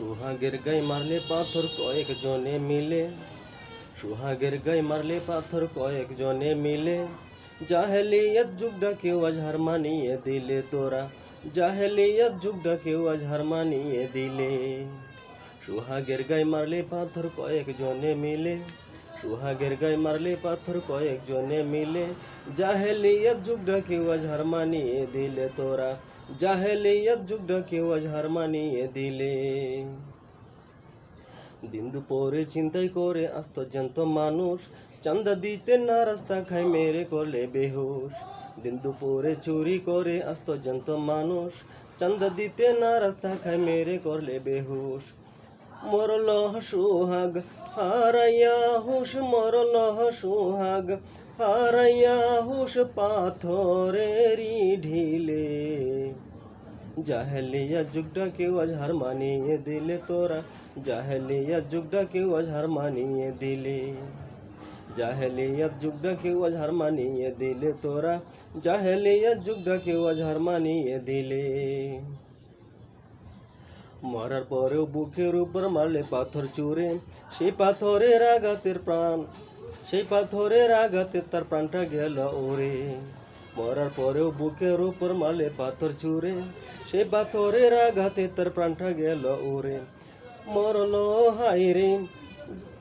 सुहा गिर गई मरले पाथर को एक जोने मिले। सुहा गिर गई मरले पाथर को एक जोने मिले। जाहलियत जुग डके वजहर मानिए दिले तोरा? जाहलियत जुग डके वजहर मानिए दिले? सुहा गिर गई मरले पाथर को एक जोने मिले। সুহাগের গায়ে মারলে পাথর কয়েক জনে মিলে জাহেলিয়ত কেউ আজ হার মানিয়ে দিলে তোরা। জাহেলিয়ত কেউ আজ হার মানিয়ে দিলে। দিন দুপুরে চিন্তাই করে আস্ত জ্যান্ত মানুষ। চান্দা দিতে না রাস্তা খাই মেরে করলে বেহুশ। দিন দুপুরে চুরি করে আস্ত জ্যান্ত মানুষ। চান্দা দিতে না রাস্তা খাই মেরে করলে বেহুশ। মরল সুহাগ হারাইয়া হুশ মরল সুহাগ হারাইয়া হুশ পাথরেরই ঢিলে জাহেলিয়া যুগটা কেউ আজ হার মানিয়ে দিলে তোরা জাহেলিয়া যুগটা কেউ আজ হার মানিয়ে দিলে জাহেলিয়া যুগটা কেউ আজ হার মানিয়ে দিলে তোরা জাহেলিয়া যুগটা কেউ আজ হার মানিয়ে দিলে মরার পরেও বুকের উপর মারলে পাথর চুরে, সেই পাথরের আঘাতের প্রাণ, সেই পাথরের আঘাতে তার প্রাণটা গেল ওরে। মরার পরেও বুকের উপর মারলে পাথর চুরে, সেই পাথরের আঘাতে তার প্রাণটা গেল ওরে। মরল হাইরে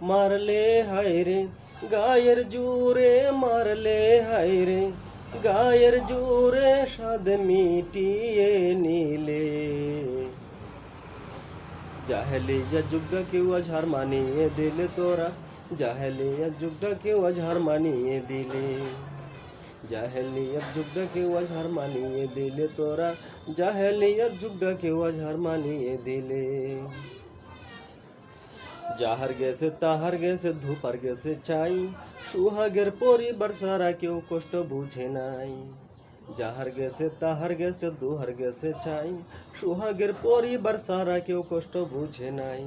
মারলে হাইরে গায়ের জুরে মারলে হাইরে গায়ের জুরে সাদ মিটিয়ে নিলে। जाहलिया जुगडा क्यों अझार मानी ये दिले तोरा। जाहलिया जुगडा क्यों अझार मानी ये दिले। जाहलियत जुगडा क्यों अझार मानी ये दिले तोरा। जाहलियत जुगडा क्यों अझार मानी ये दिले। जाहर गेसे, ताहर गेसे धूपर गेसे चाई। सुहागेर पोरी बरसारा क्यों कष्ट बुझे नाई। যাহার গেছে তাহার গেছে দুহার গেছে চাই সুহাগের পরিবার সারা কেউ কষ্ট বুঝে নাই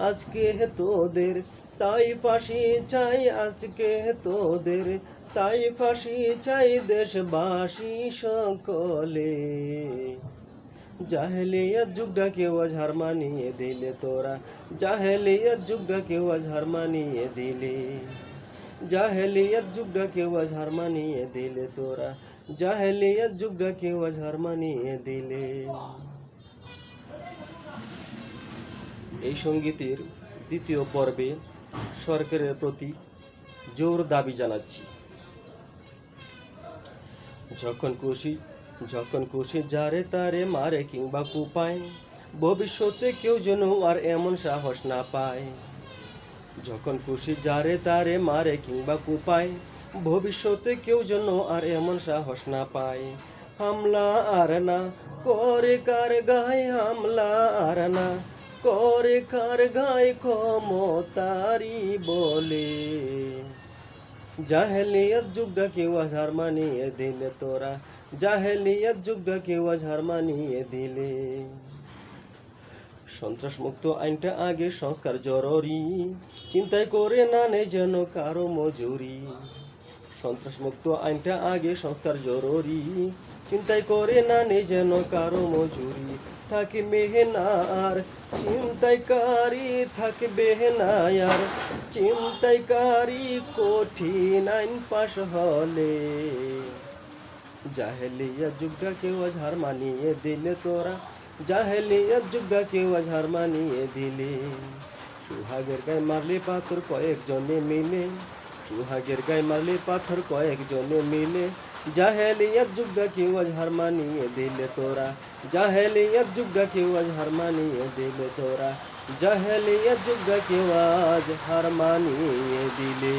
আজকে তোদের তাই ফাঁসি চাই আজকে তোদের তাই ফাঁসি চাই দেশবাসী সকলে জাহেলিয়া যুগটা কেউ আজ হার মানিয়ে দিলে তোরা জাহেলিয়া যুগটা কেউ আজ হার মানিয়ে দিলে জাহেলিয়াত যুগটা কেউ আজ হার মানিয়ে দিলে তোরা জাহেলিয়াত যুগটা কেউ আজ হার মানিয়ে দিলে এই সঙ্গীতের দ্বিতীয় পর্বে সরকারের প্রতি জোর দাবি জানাচ্ছি। যখন খুশি যখন খুশি যারে তারে মারে কিংবা কুপায়, ভবিষ্যতে কেউ যেন আর এমন সাহস না পায়। যখন খুশি যারে তারে মারে কিংবা কুপায় ভবিষ্যতে কেউ যেন আর এমন সাহস না পায়। হামলা আর না, করে কার গায়ে হামলা আর না, করে কার গায়ে ক্ষমতারি বলে। জাহেলিয়ত যুগটা কেউ হার মানিয়ে দিলে তোরা, জাহেলিয়ত যুগটা কেউ হার মানিয়ে দিলে। সন্ত্রাস মুক্ত আইনটা আগে সংস্কার জরুরি চিন্তায় করে না নেই যেন কারও মজুরি। সন্ত্রাস মুক্ত আইনটা আগে সংস্কার জরুরি। চিন্তায় করে না নেই যেন কারও মজুরি। থাকে মেহনার চিন্তাইকারী থাকবে না আর চিন্তাইকারী কঠিন আইন পাশ হলে। জাহেলিয়া যুগটা কেউ হার মানিয়ে দিলে তোরা। জাহেলিয়া যুগটা কেউ হার মানিয়ে দিলে। সুহাগের গায়ে মারলে পাথর কয়েকজনে মিলে। সুহাগের গায়ে মারলে পাথর কয়েকজনে মিলে জাহেলিয়াত যুগটা কেউ আজ হার মানিয়ে দিলে তোরা জাহেলিয়াত যুগটা কেউ আজ হার মানিয়ে দিলে তোরা জাহেলিয়াত যুগটা কেউ আজ হার মানিয়ে দিলে